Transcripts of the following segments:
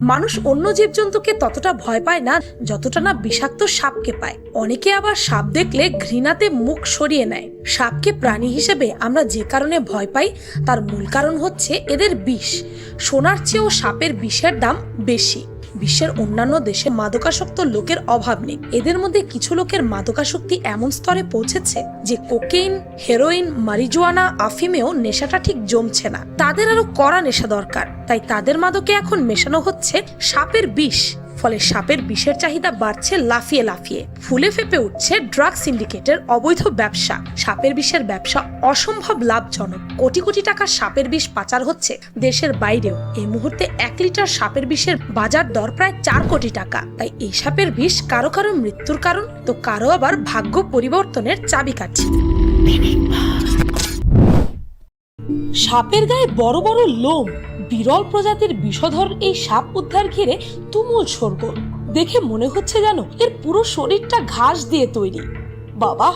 মানুষ অন্য জীবজন্তুকে ততটা ভয় পায় না যতটা না বিষাক্ত সাপকে পায়। অনেকে আবার সাপ দেখলে ঘৃণাতে মুখ সরিয়ে নেয়। সাপকে প্রাণী হিসেবে আমরা যে কারণে ভয় পাই, তার মূল কারণ হচ্ছে এদের বিষ। সোনার চেয়েও সাপের বিষের দাম বেশি। বিশ্বের অন্যান্য দেশে মাদকাসক্ত লোকের অভাব নেই। এদের মধ্যে কিছু লোকের মাদকাসক্তি এমন স্তরে পৌঁছেছে যে কোকেইন, হেরোইন, মারিজুয়ানা, আফিমেও নেশাটা ঠিক জমছে না। তাদের আরও কড়া নেশা দরকার। তাই তাদের মাদকে এখন মেশানো হচ্ছে সাপের বিষ। ফলে সাপের বিষের চাহিদা বাড়ছে লাফিয়ে লাফিয়ে। ফুলে ফেপে উঠছে ড্রাগ সিন্ডিকেটের অবৈধ ব্যবসা। সাপের বিষের ব্যবসা অসম্ভব লাভজনক। কোটি কোটি টাকার সাপের বিষ পাচার হচ্ছে। দেশের বাইরেও এই মুহূর্তে এক লিটার সাপের বিষের বাজার দর প্রায় চার কোটি টাকা। তাই এই সাপের বিষ কারও কারও মৃত্যুর কারণ তো কারও আবার ভাগ্য পরিবর্তনের চাবিকাঠি সাপের গায়ে বড় বড় লোম বিরল প্রজাতির বিষধর এই সাপ উদ্ধার ঘিরে তুমুল শোরগোল দেখে মনে হচ্ছে যেন এর পুরো শরীরটা ঘাস দিয়ে তৈরি। বাবা,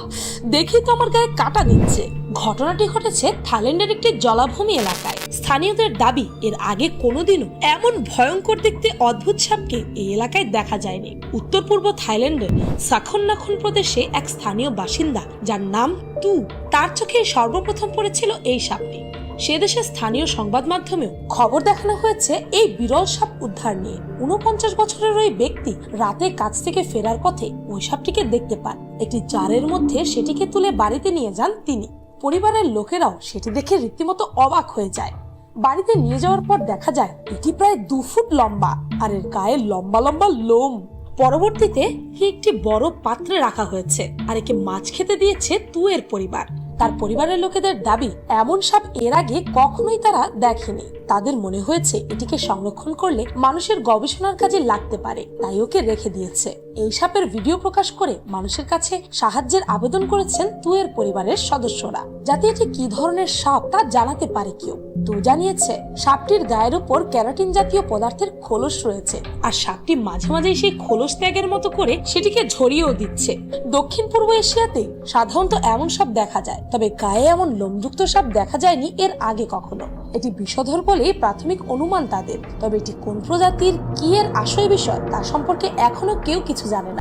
দেখি তো আমার গায়ে কাটা দিচ্ছে। ঘটনাটি ঘটেছে থাইল্যান্ডের একটি জলাভূমি এলাকায়। স্থানীয়দের দাবি, এর আগে কোনোদিনও এমন ভয়ঙ্কর দেখতে অদ্ভুত সাপকে এই এলাকায় দেখা যায়নি। উত্তর পূর্ব থাইল্যান্ডের সাখন্নাখন প্রদেশে এক স্থানীয় বাসিন্দা, যার নাম তু, তার চোখে সর্বপ্রথম পড়েছিল এই সাপটি। সে দেশের স্থানীয় সংবাদ মাধ্যমেও খবর দেখানো হয়েছে এই বিরল সাপ উদ্ধার নিয়ে। উনপঞ্চাশ বছরের ওই ব্যক্তি রাতে কাজ থেকে ফেরার পথে ওই সাপটিকে দেখতে পান। একটি জারের মধ্যে সেটিকে তুলে বাড়িতে নিয়ে যান তিনি। পরিবারের লোকেরাও সেটি দেখে রীতিমতো অবাক হয়ে যায়। বাড়িতে নিয়ে যাওয়ার পর দেখা যায় এটি প্রায় দু ফুট লম্বা আর এর গায়ে লম্বা লম্বা লোম। পরবর্তীতে একটি বড় পাত্রে রাখা হয়েছে আর একে মাছ খেতে দিয়েছে তুয়ের পরিবার। তার পরিবারের লোকেদের দাবি, এমন সাপ এর আগে কখনোই তারা দেখেনি। তাদের মনে হয়েছে এটিকে সংরক্ষণ করলে মানুষের গবেষণার কাজে লাগতে পারে, তাই ওকে রেখে দিয়েছে। এই সাপের ভিডিও প্রকাশ করে মানুষের কাছে সাহায্যের আবেদন করেছেন তুয়ের পরিবারের সদস্যরা। যাতে এটি কি ধরনের সাপ তা জানাতে পারে কেউ। তো জানিয়েছে, সাপটির গায়ের উপর ক্যারাটিন জাতীয় পদার্থের খোলস রয়েছে, আর সাপটি মাঝে মাঝে সেই খোলস ত্যাগের মতো করে সেটিকে ঝরিয়েও দিচ্ছে। দক্ষিণ পূর্ব এশিয়াতে সাধারণত এমন সাপ দেখা যায়। তবে গায়ে এমন লোমযুক্ত সাপ দেখা যায়নি এর আগে কখনো। এটি বিষধর বলে প্রাথমিক অনুমান তাদের। তবে এটি কোন প্রজাতির, কি এর আশয় বিষয় তা সম্পর্কে এখনও কেউ কিছু জানে না।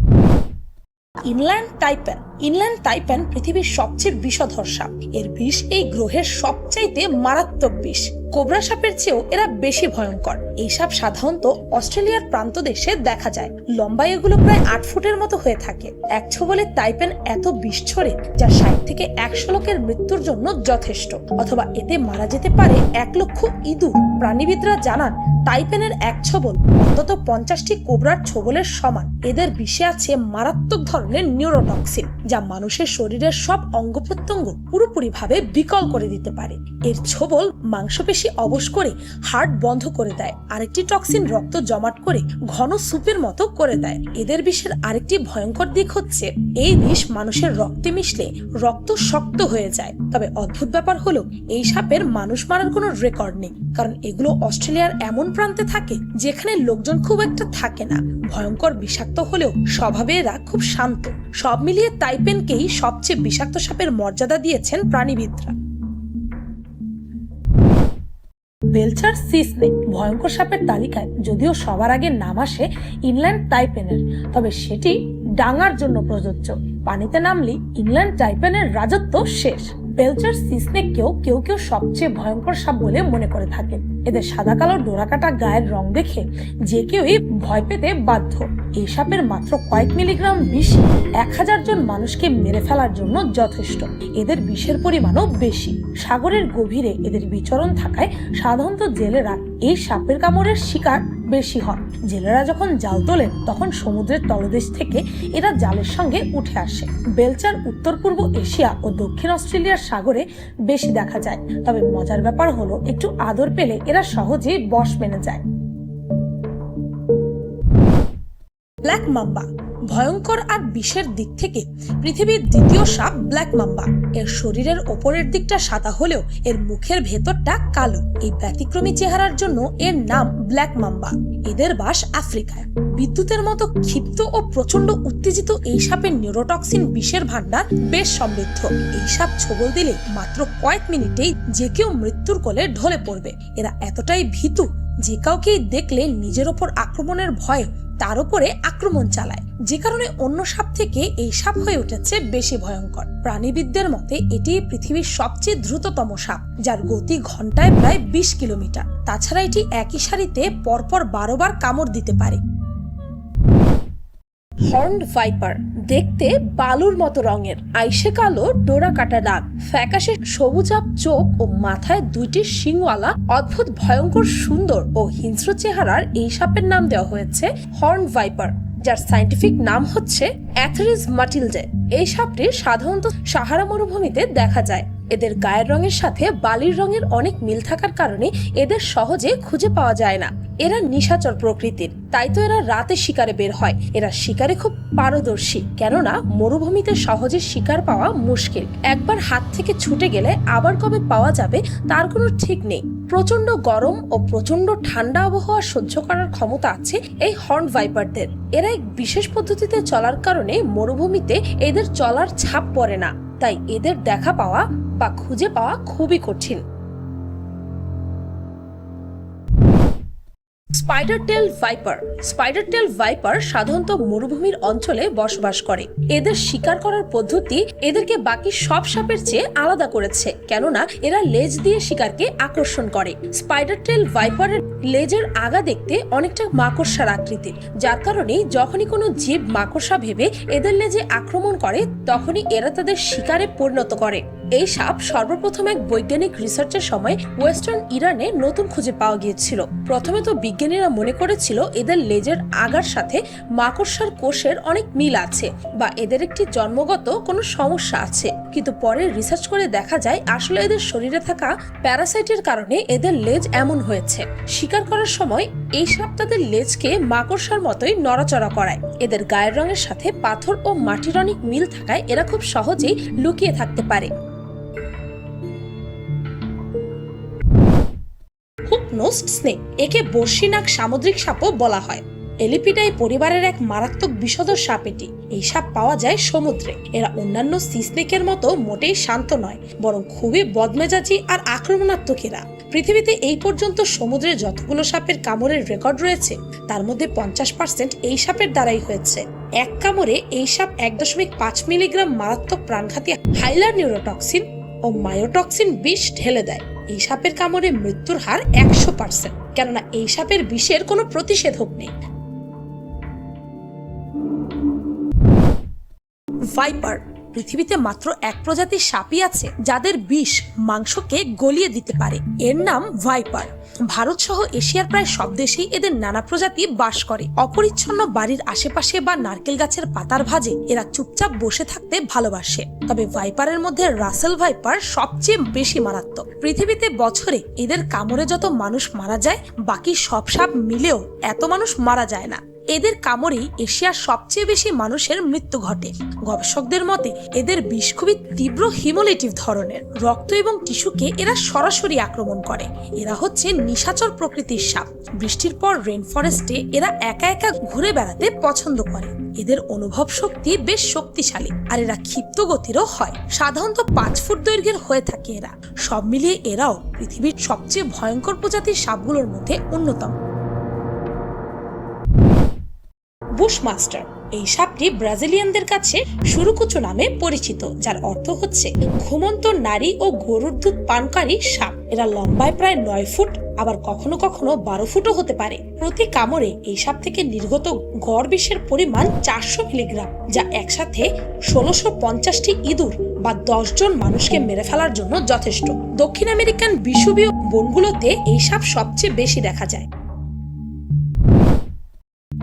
ইনল্যান্ড টাইপ্যান ইনল্যান্ড টাইপ্যান পৃথিবীর সবচেয়ে বিষধর সাপ। এর বিষ এই গ্রহের সবচাইতে মারাত্মক বিষ। কোবরা সাপের চেয়েও এরা বেশি ভয়ঙ্কর। এই সাপ সাধারণত অস্ট্রেলিয়ার প্রান্ত দেশে দেখা যায়। লম্বায় এগুলো প্রায় আট ফুটের মতো হয়ে থাকে। এক ছোবলে টাইপেন এত ছড়ে যা ষাট থেকে একশো লোকের মৃত্যুর জন্য যথেষ্ট। অথবা এতে মারা যেতে পারে এক লক্ষ ইঁদুর। প্রাণীবিদরা জানান টাইপেনের এক ছবল অন্তত পঞ্চাশটি কোবরার ছবলের সমান। এদের বিষে আছে মারাত্মক ধরনের নিউরোটক্সিন, যা মানুষের শরীরের সব অঙ্গ প্রত্যঙ্গ পুরোপুরিভাবে বিকল করে দিতে পারে। এর ছবল মাংসপেশি অবশ করে হার্ট বন্ধ করে দেয়। আরেকটি টক্সিন রক্ত জমাট করে ঘন সুপের মতো করে দেয়। এদের বিষের আরেকটি ভয়ঙ্কর দিক হচ্ছে, এই বিষ মানুষের রক্তে মিশলে রক্ত শক্ত হয়ে যায়। তবে অদ্ভুত ব্যাপার হলো, এই সাপের মানুষ মারার কোনো রেকর্ড নেই। কারণ এগুলো অস্ট্রেলিয়ার এমন প্রান্তে থাকে, যেখানে লোকজন খুব একটা থাকে না। ভয়ঙ্কর বিষাক্ত হলেও স্বভাবে এরা খুব শান্ত। সব মিলিয়ে তাইপেনকেই সবচেয়ে বিষাক্ত সাপের মর্যাদা দিয়েছেন প্রাণীবিদরা। বেলচার সি স্নেক ভয়ঙ্কর সাপের তালিকায় যদিও সবার আগে নাম আসে ইংল্যান্ড টাইপেনের, তবে সেটি ডাঙার জন্য প্রযোজ্য। পানিতে নামলি ইংল্যান্ড টাইপেনের রাজত্ব শেষ। বেলচার সিসনেককেও কেউ কেউ সবচেয়ে ভয়ঙ্কর সাপ বলে মনে করে থাকেন এদের সাদা কালো ডোরাকাটা গায়ের রং দেখে যে কেউই ভয় পেতে বাধ্য। এই সাপের মাত্র কয়েক মিলিগ্রাম বিষ এক হাজার জন মানুষকে মেরে ফেলার জন্য যথেষ্ট। এদের বিষের পরিমাণও বেশি। সাগরের গভীরে এদের বিচরণ থাকায় সাধারণত জেলেরা এই সাপের কামড়ের শিকার বেশি হন। জেলেরা যখন জাল তোলেন তখন সমুদ্রের তলদেশ থেকে এরা জালের সঙ্গে উঠে আসে। বেলচার উত্তর পূর্ব এশিয়া ও দক্ষিণ অস্ট্রেলিয়ার সাগরে বেশি দেখা যায়। তবে মজার ব্যাপার হলো, একটু আদর পেলে এরা সহজেই বশ মেনে যায়। ব্ল্যাক মাম্বা ভয়ঙ্কর আর বিষের দিক থেকে পৃথিবীর দ্বিতীয় সাপ ব্ল্যাক মাম্বা। এর শরীরের ওপরের দিকটা সাদা হলেও এর মুখের ভেতরটা কালো। এই ব্যতিক্রমী চেহারার জন্য এর নাম ব্ল্যাক মাম্বা। এদের বাস আফ্রিকায়। বিদ্যুতের মতো ক্ষিপ্ত ও প্রচণ্ড উত্তেজিত এই সাপের নিউরোটক্সিন বিষের ভান্ডার বেশ সমৃদ্ধ। এই সাপ ছবল দিলে মাত্র কয়েক মিনিটেই যে কেউ মৃত্যুর কোলে ঢলে পড়বে। এরা এতটাই ভীতু যে কাউকেই দেখলে নিজের ওপর আক্রমণের ভয়ে তার উপরে আক্রমণ চালায়। যে কারণে অন্য সাপ থেকে এই সাপ হয়ে উঠেছে বেশি ভয়ঙ্কর। প্রাণীবিদদের মতে এটি পৃথিবীর সবচেয়ে দ্রুততম সাপ, যার গতি ঘন্টায় প্রায় বিশ কিলোমিটার। তাছাড়া এটি একই সারিতে পরপর বারোবার কামড় দিতে পারে। হর্ন ভাইপার দেখতে বালুর মতো রঙের। আইসে কালো, ডোরা কাটা দাগ। ফ্যাকাশে সবুজাব চোখ ও মাথায় দুইটি শিংওয়ালা। অদ্ভুত, ভয়ঙ্কর, সুন্দর ও হিংস্র চেহারার এই সাপের নাম দেওয়া হয়েছে হর্ন ভাইপার, যার সাইন্টিফিক নাম হচ্ছে অ্যাথরিজ মাটিলজে এই সাপটি সাধারণত সাহারা মরুভূমিতে দেখা যায়। এদের গায়ের রঙের সাথে বালির রঙের অনেক মিল থাকার কারণে এদের সহজে খুঁজে পাওয়া যায় না। এরা নিশাচর প্রকৃতির, তাই তো এরা রাতে শিকারে বের হয়। এরা শিকারে খুব পারদর্শী, কেননা মরুভূমিতে সহজে শিকার পাওয়া মুশকিল। একবার হাত থেকে ছুটে গেলে আবার কবে পাওয়া যাবে তার কোনো ঠিক নেই। প্রচণ্ড গরম ও প্রচণ্ড ঠান্ডা আবহাওয়া সহ্য করার ক্ষমতা আছে এই হর্ন ভাইপারদের। এরা এক বিশেষ পদ্ধতিতে চলার কারণে মরুভূমিতে এদের চলার ছাপ পড়ে না, তাই এদের দেখা পাওয়া বা খুঁজে পাওয়া খুবই কঠিন। Spider tail viper spider tail viper সাধারণত মরুভূমির অঞ্চলে বসবাস করে। এদের শিকার করার পদ্ধতি এদেরকে বাকি সব সাপের চেয়ে আলাদা করেছে, কেননা এরা লেজ দিয়ে শিকারকে আকর্ষণ করে। স্পাইডার টেল ভাইপারের লেজের আগা দেখতে অনেকটা মাকড়সার আকৃতির। যার কারণে যখনই কোনো জীব মাকড়সা ভেবে এদের লেজে আক্রমণ করে, তখনই এরা তাদের শিকারে পরিণত করে। এই সাপ সর্বপ্রথম এক বৈজ্ঞানিক রিসার্চের সময় ওয়েস্টার্ন ইরানে নতুন খুঁজে পাওয়া গিয়েছিল। প্রথমে তো বিজ্ঞানীরা মনে করেছিল এদের লেজের আগার সাথে মাকড়সার কোষের অনেক মিল আছে বা এদের একটি জন্মগত কোনো সমস্যা আছে। কিন্তু পরে রিসার্চ করে দেখা যায়, আসলে এদের শরীরে থাকা প্যারাসাইটের কারণে এদের লেজ এমন হয়েছে। শিকার করার সময় এই সাপ তাদের লেজকে মাকড়সার মতোই নড়াচড়া করায়। এদের গায়ের রঙের সাথে পাথর ও মাটির অনেক মিল থাকায় এরা খুব সহজেই লুকিয়ে থাকতে পারে। হুকনোস্ট স্নেক, একে বর্ষিনাক সামুদ্রিক সাপও বলা হয়। এলিপিডাই পরিবারের এক মারাত্মক বিষধর সাপ এটি। এই সাপ পাওয়া যায় সমুদ্রে। এরা অন্যান্য সি স্নেকের মতো মোটেই শান্ত নয়, বরং খুবই বদমেজাজি আর আক্রমণাত্মক এরা। পৃথিবীতে এই পর্যন্ত সমুদ্রে যতগুলো সাপের কামড়ের রেকর্ড রয়েছে, তার মধ্যে পঞ্চাশ পার্সেন্ট এই সাপের দ্বারাই হয়েছে। এক কামড়ে এই সাপ এক দশমিক পাঁচ মিলিগ্রাম মারাত্মক প্রাণঘাতী হাইলার নিউরোটক্সিন ও মায়োটক্সিন বিষ ঢেলে দেয়। এই সাপের কামড়ে মৃত্যুর হার একশো পার্সেন্ট। কেননা এই সাপের বিষের কোনো প্রতিষেধক নেই। ভাইপার পৃথিবীতে মাত্র এক প্রজাতির সাপই আছে যাদের বিষ মাংসকে গলিয়ে দিতে পারে। এর নাম ভাইপার। ভারত সহ এশিয়ার প্রায় সব দেশেই এদের নানা প্রজাতি বাস করে। অপরিচ্ছন্ন বাড়ির আশেপাশে বা নারকেল গাছের পাতার ভাজে এরা চুপচাপ বসে থাকতে ভালোবাসে। তবে ভাইপারের মধ্যে রাসেল ভাইপার সবচেয়ে বেশি মারাত্মক। পৃথিবীতে বছরে এদের কামড়ে যত মানুষ মারা যায়, বাকি সব সাপ মিলেও এত মানুষ মারা যায় না। এদের কামড়েই এশিয়ার সবচেয়ে বেশি মানুষের মৃত্যু ঘটে। গবেষকদের মতে, এদের বিষ খুবই তীব্র হিমোলেটিভ ধরনের। রক্ত এবং টিস্যুকে এরা সরাসরি আক্রমণ করে। এরা হচ্ছে নিশাচর প্রকৃতির সাপ। বৃষ্টির পর রেন ফরেস্টে এরা একা একা ঘুরে বেড়াতে পছন্দ করে। এদের অনুভব শক্তি বেশ শক্তিশালী, আর এরা ক্ষিপ্ত গতিরও হয়। সাধারণত পাঁচ ফুট দৈর্ঘ্যের হয়ে থাকে এরা। সব মিলিয়ে এরাও পৃথিবীর সবচেয়ে ভয়ঙ্কর প্রজাতির সাপগুলোর মধ্যে অন্যতম। বুশমাস্টার। এই সাপটি ব্রাজিলিয়ানদের কাছে সুরুকুচো নামে পরিচিত, যার অর্থ হচ্ছে ঘুমন্ত নারী ও গরুর দুধ পানকারী সাপ। এরা লম্বায় প্রায় নয় ফুট, আবার কখনো কখনো বারো ফুটও হতে পারে। প্রতি কামড়ে এই সাপ থেকে নির্গত গড় বিষের পরিমাণ চারশো মিলিগ্রাম, যা একসাথে ষোলোশো পঞ্চাশটি ইঁদুর বা জন মানুষকে মেরে ফেলার জন্য যথেষ্ট। দক্ষিণ আমেরিকান বিষুবীয় বনগুলোতে এই সাপ সবচেয়ে বেশি দেখা যায়।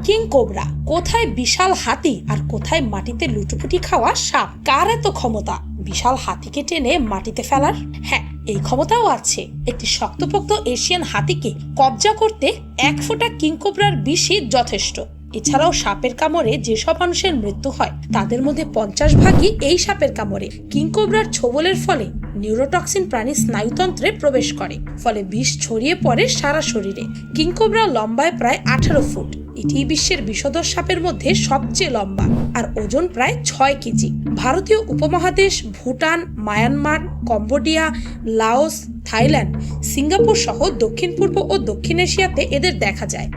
কিং কোবরা কোথায় বিশাল হাতি আর কোথায় মাটিতে লুটুপুটি খাওয়া সাপ? কার এত ক্ষমতা? বিশাল হাতিকে টেনে মাটিতে ফেলার? হ্যাঁ এই ক্ষমতাও আছে। একটি শক্তপোক্ত এশিয়ান হাতিকে কবজা করতে এক ফোঁটা কিংকোবরার বিষই যথেষ্ট। এছাড়াও সাপের কামড়ে যেসব মানুষের মৃত্যু হয়, তাদের মধ্যে পঞ্চাশ ভাগই এই সাপের কামড়ে। কিংকোবরার ছোবলের ফলে নিউরোটক্সিন প্রাণীর স্নায়ুতন্ত্রে প্রবেশ করে, ফলে বিষ ছড়িয়ে পড়ে সারা শরীরে। কিংকোবরা লম্বায় প্রায় আঠারো ফুট। এটি বিশ্বের বিষধর সাপের মধ্যে সবচেয়ে লম্বা আর ওজন প্রায় ছয় কেজি। ভারতীয় উপমহাদেশ, Bhutan, Myanmar, Cambodia, Laos, Thailand, Singapore সহ দক্ষিণ পূর্ব ও দক্ষিণ এশিয়াতে এদের দেখা যায়।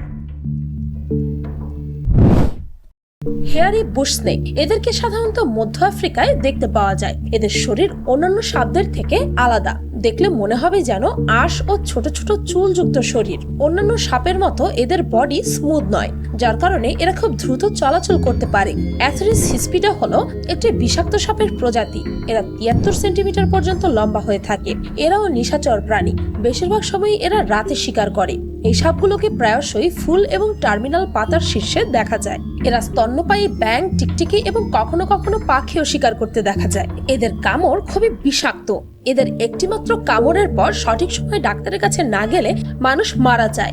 হেয়ারি বুশ এদেরকে সাধারণত মধ্য আফ্রিকায় দেখতে পাওয়া যায়। এদের শরীর অন্যান্য সাপদের থেকে আলাদা। দেখলে মনে হবে যেন আঁশ ও ছোট ছোট চুলযুক্ত শরীর। অন্যান্য সাপের মতো এদের বডি স্মুথ নয়, যার কারণে এরা খুব দ্রুত চলাচল করতে পারে। অ্যাথরিস হিসপিডা হলো একটি বিষাক্ত সাপের প্রজাতি। এরা তিয়াত্তর সেন্টিমিটার পর্যন্ত লম্বা হয়ে থাকে। এরাও নিশাচর প্রাণী। বেশিরভাগ সময় এরা রাতে শিকার করে। এই সাপগুলোকে প্রায়শই ফুল এবং টার্মিনাল পাতার শীর্ষে দেখা যায়। এরা স্তন্যপায়ী ব্যাং টিকটিকি এবং কখনো কখনো পাখিও শিকার করতে দেখা যায়। এদের কামড় খুবই বিষাক্ত। এদের একটিমাত্র কামড়ের পর সঠিক সময় ডাক্তারের কাছে না গেলে মানুষ মারা যায়।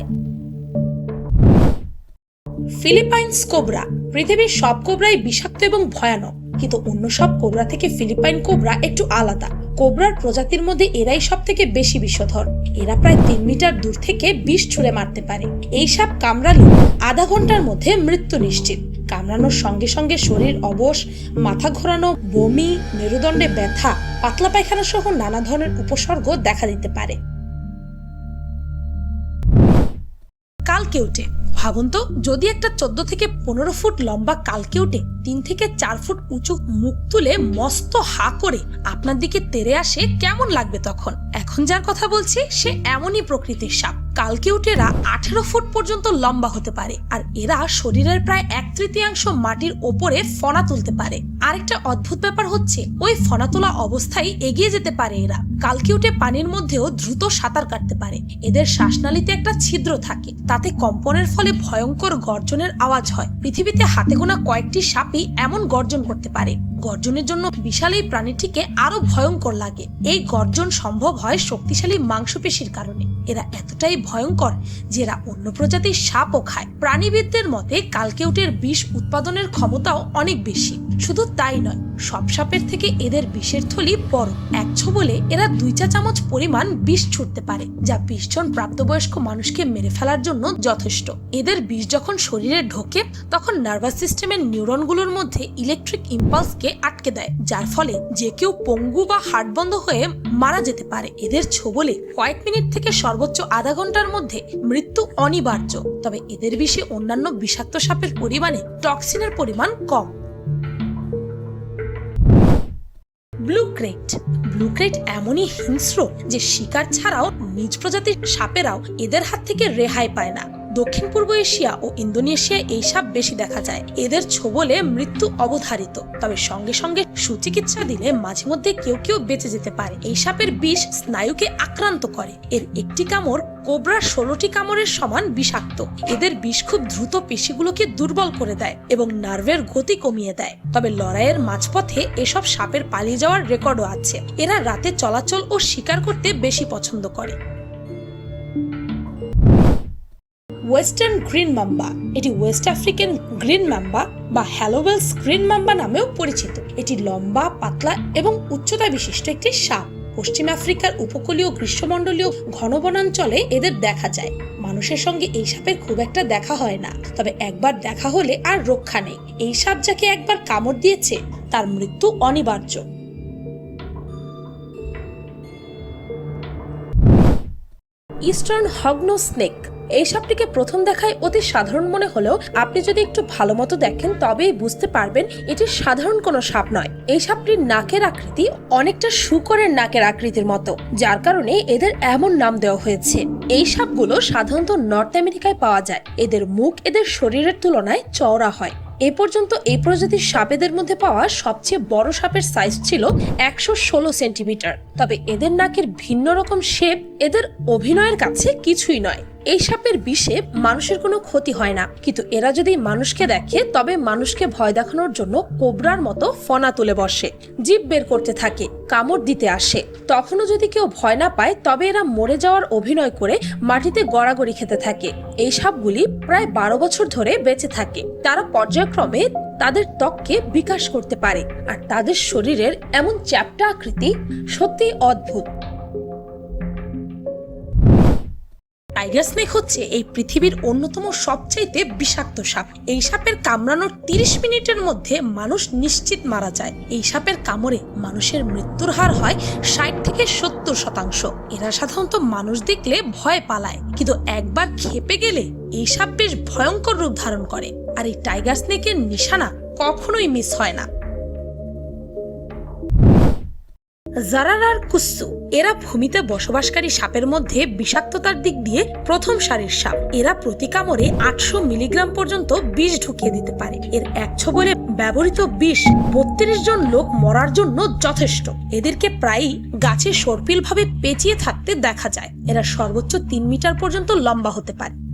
ফিলিপাইন্স কোবরা, পৃথিবীর সব কোবরাই বিষাক্ত এবং ভয়ানক। কিন্তু অন্য সব কোবরা থেকে ফিলিপাইন কোবরা একটু আলাদা। কোবরার প্রজাতির মধ্যে এরাই সব থেকে বেশি বিষধর। এরা প্রায় তিন মিটার দূর থেকে বিষ ছুঁড়ে মারতে পারে। এই সাপ কামড়ালে আধা ঘণ্টার মধ্যে মৃত্যু নিশ্চিত। কামড়ানোর সঙ্গে সঙ্গে শরীর অবশ, মাথা ঘোরানো, বমি, মেরুদণ্ডে ব্যথা, পাতলা পায়খানা সহ নানা ধরনের উপসর্গ দেখা দিতে পারে। কালকেউটে ভাবুন তো, যদি একটা চোদ্দ থেকে পনেরো ফুট লম্বা কালকেউটে তিন থেকে চার ফুট উঁচু মুখ তুলে মস্ত হা করে আপনার দিকে তেরে আসে, কেমন লাগবে তখন? এখন যার কথা বলছি, সে এমনই প্রকৃতির সাপ। কালকেউটেরা আঠেরো ফুট পর্যন্ত লম্বা হতে পারে, আর এরা শরীরের প্রায় এক তৃতীয়াংশ মাটির ওপরে ফনা তুলতে পারে। আরেকটা অদ্ভুত ব্যাপার হচ্ছে, ওই ফনা তোলা অবস্থায় এগিয়ে যেতে পারে এরা। কালকিউটে পানির মধ্যেও দ্রুত সাঁতার কাটতে পারে। এদের শ্বাসনালীতে একটা ছিদ্র থাকে, তাতে কম্পনের ফলে ভয়ঙ্কর গর্জনের আওয়াজ হয়। পৃথিবীতে হাতে গোনা কয়েকটি সাপই এমন গর্জন করতে পারে। গর্জনের জন্য বিশাল এই প্রাণীটিকে আরও ভয়ঙ্কর লাগে। এই গর্জন সম্ভব হয় শক্তিশালী মাংসপেশির কারণে। এরা এতটাই ভয়ঙ্কর যে এরা অন্য প্রজাতির সাপও খায়। প্রাণীবিদদের মতে কালকেউটের বিষ উৎপাদনের ক্ষমতাও অনেক বেশি। শুধু তাই নয়, সব সাপের থেকে এদের বিষের থলি বড়। এক বলে এরা দুই চা চামচ পরিমাণ বিষ ছুটতে পারে, যা বিশ জন প্রাপ্তবয়স্ক মানুষকে মেরে ফেলার জন্য যথেষ্ট। এদের বিষ যখন শরীরে ঢোকে, তখন নার্ভাস সিস্টেমের নিউরনগুলোর মধ্যে ইলেকট্রিক ইম্পালসকে আটকে দেয়, যার ফলে যে কেউ পঙ্গু বা হার্ট বন্ধ হয়ে মারা যেতে পারে। এদের ছোবলে কয়েক মিনিট থেকে সর্বোচ্চ আধা ঘণ্টার মধ্যে মৃত্যু অনিবার্য। তবে এদের বিষে অন্যান্য বিষাক্ত সাপের পরিমাণে টক্সিনের পরিমাণ কম। Blue krait. ব্লু ক্রেট এমনই হিংস্র যে শিকার ছাড়াও নিজ প্রজাতির সাপেরাও এদের হাত থেকে রেহাই পায় না। দক্ষিণ পূর্ব এশিয়া ও ইন্দোনেশিয়ায় এই সাপ বেশি দেখা যায়। এদের ছোবলে মৃত্যু অবধারিত। তবে সঙ্গে সঙ্গে সুচিকিৎসা দিলে মাঝে মধ্যে কেউ কেউ বেঁচে যেতে পারে। এই সাপের বিষ স্নায়ুকে আক্রান্ত করে। এর একটি কামড় কোবরা ষোলোটি কামড়ের সমান বিষাক্ত। এদের বিষ খুব দ্রুত পেশিগুলোকে দুর্বল করে দেয় এবং নার্ভের গতি কমিয়ে দেয়। তবে লড়াইয়ের মাঝপথে এসব সাপের পালিয়ে যাওয়ার রেকর্ডও আছে। এরা রাতে চলাচল ও শিকার করতে বেশি পছন্দ করে। ওয়েস্টার্ন গ্রিন মাম্বা এটি ওয়েস্ট আফ্রিকান গ্রিন মাম্বা বা হ্যালোওয়েলস গ্রিন মাম্বা নামেও পরিচিত। এটি লম্বা, পাতলা এবং উচ্চতা বিশিষ্ট একটি সাপ। পশ্চিম আফ্রিকার উপকূলীয় গ্রীষ্মমণ্ডলীয় ঘন বনাঞ্চলে এদের দেখা যায়। মানুষের সঙ্গে এই সাপের খুব একটা দেখা হয় না। তবে একবার দেখা হলে আর রক্ষা নেই। এই সাপ যাকে একবার কামড় দিয়েছে, তার মৃত্যু অনিবার্য। ইস্টার্ন হগনো স্নেক এই সাপটিকে প্রথম দেখায় অতি সাধারণ মনে হলেও আপনি যদি একটু ভালো মতো দেখেন, তবেই বুঝতে পারবেন এটি সাধারণ কোনো সাপ নয়। এই সাপটির নাকের আকৃতি অনেকটা শুকরের নাকের আকৃতির মতো, যার কারণে এদের এমন নাম দেওয়া হয়েছে। এই সাপগুলো সাধারণত নর্থ আমেরিকায় পাওয়া যায়। এদের মুখ এদের শরীরের তুলনায় চওড়া হয়। এ পর্যন্ত এই প্রজাতির সাপেদের মধ্যে পাওয়া সবচেয়ে বড় সাপের সাইজ ছিল একশো ষোলো সেন্টিমিটার। তবে এদের নাকের ভিন্ন রকম শেপ এদের অভিনয়ের কাছে কিছুই নয়। এই সাপের বিষে মানুষের কোনো ক্ষতি হয় না। কিন্তু এরা যদি মানুষকে দেখে, তবে মানুষকে ভয় দেখানোর জন্য কোবরার মতো ফনা তুলে বসে জিভ বের করতে থাকে, কামড় দিতে আসে। তখনও যদি কেউ ভয় না পায়, তবে এরা মরে যাওয়ার অভিনয় করে মাটিতে গড়াগড়ি খেতে থাকে। এই সাপগুলি প্রায় বারো বছর ধরে বেঁচে থাকে। তারা পর্যায়ক্রমে তাদের ত্বককে বিকাশ করতে পারে, আর তাদের শরীরের এমন চ্যাপ্টা আকৃতি সত্যি অদ্ভুত। টাইগার স্নেক হচ্ছে এই পৃথিবীর অন্যতম সবচাইতে বিষাক্ত সাপ। এই সাপের কামড়ানোর তিরিশ মিনিটের মধ্যে মানুষ নিশ্চিত মারা যায়। এই সাপের কামড়ে মানুষের মৃত্যুর হার হয় ষাট থেকে সত্তর শতাংশ। এরা সাধারণত মানুষ দেখলে ভয় পালায়, কিন্তু একবার খেপে গেলে এই সাপ বেশ ভয়ঙ্কর রূপ ধারণ করে। আর এই টাইগার স্নেকের নিশানা কখনোই মিস হয় না। জারার আর কুস্সু এরা ভূমিতে বসবাসকারী সাপের মধ্যে বিষাক্ততার দিক দিয়ে প্রথম সারির সাপ। এরা প্রতি কামড়ে আটশো মিলিগ্রাম পর্যন্ত বিষ ঢুকিয়ে দিতে পারে। এর এক ছবলে ব্যবহৃত বিষ বত্রিশ জন লোক মরার জন্য যথেষ্ট। এদেরকে প্রায়ই গাছে সর্পিল ভাবে পেঁচিয়ে থাকতে দেখা যায়। এরা সর্বোচ্চ তিন মিটার পর্যন্ত লম্বা হতে পারে।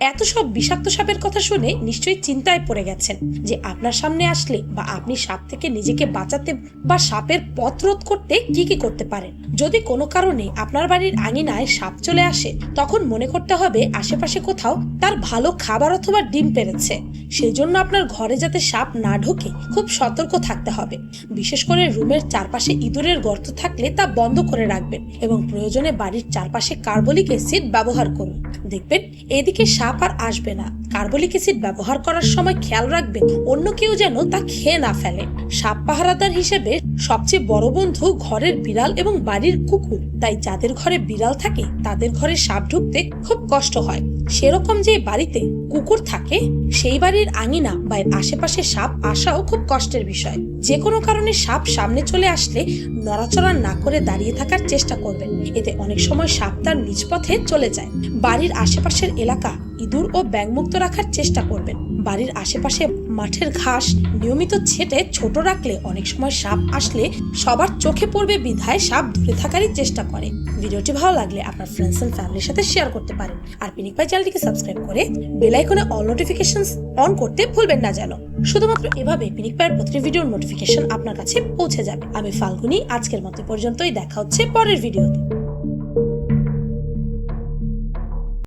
এত সব বিষাক্ত সাপের কথা শুনে নিশ্চয়ই চিন্তায় পড়ে গেছেন যে আপনার সামনে আসলে বা আপনি সাপ থেকে নিজেকে বাঁচাতে বা সাপের পথ রোধ করতে কি কি করতে পারেন। যদি কোনো কারণে আপনার বাড়ির আঙিনায় সাপ চলে আসে, তখন মনে করতে হবে আশেপাশে কোথাও তার ভালো খাবার অথবা ডিম পেরেছে। সেই জন্য আপনার ঘরে যাতে সাপ না ঢোকে, খুব সতর্ক থাকতে হবে। বিশেষ করে রুমের চারপাশে ইঁদুরের গর্ত থাকলে তা বন্ধ করে রাখবেন এবং প্রয়োজনে বাড়ির চারপাশে কার্বলিক অ্যাসিড ব্যবহার করুন। দেখবেন এদিকে সাপ আর আসবে না। কার্বলিক অ্যাসিড ব্যবহার করার সময় খেয়াল রাখবেন, অন্য কেউ যেন তা খেয়ে না ফেলে। সাপ পাহারাদার হিসেবে সবচেয়ে বড় বন্ধু ঘরের বিড়াল এবং বাড়ির কুকুর। তাই যাদের ঘরে বিড়াল থাকে, তাদের ঘরে সাপ ঢুকতে খুব কষ্ট হয়। সেরকম যে বাড়িতে কুকুর থাকে, সেই বাড়ির আঙিনা বা এর আশেপাশে সাপ আসাও খুব কষ্টের বিষয়। যে কোনো কারণে সাপ সামনে চলে আসলে নড়াচড়া না করে দাঁড়িয়ে থাকার চেষ্টা করবেন। এতে অনেক সময় সাপ তার নিজ পথে চলে যায়। বাড়ির আশেপাশের এলাকা ইঁদুর ও ব্যাংমুক্ত রাখার চেষ্টা করবেন। বাড়ির আশেপাশে মাঠের ঘাস নিয়মিত ছেটে ছোট রাখলে অনেক সময় সাপ আসলে সবার চোখে পড়বে বিধায় সাপ দূরে থাকারই চেষ্টা করে। ভিডিওটি ভালো লাগলে আপনার ফ্রেন্ডস অ্যান্ড ফ্যামিলির সাথে শেয়ার করতে পারেন। আর পিনিক পাই চ্যানেলটিকে সাবস্ক্রাইব করে বেল আইকনে অল নোটিফিকেশন অন করতে ভুলবেন না যেন। শুধুমাত্র এভাবে পিনিক পায়ের প্রতিটি ভিডিওর নোটিফিকেশন আপনার কাছে পৌঁছে যাবে। আমি ফাল্গুনি, আজকের মতো পর্যন্তই, দেখা হচ্ছে পরের ভিডিওতে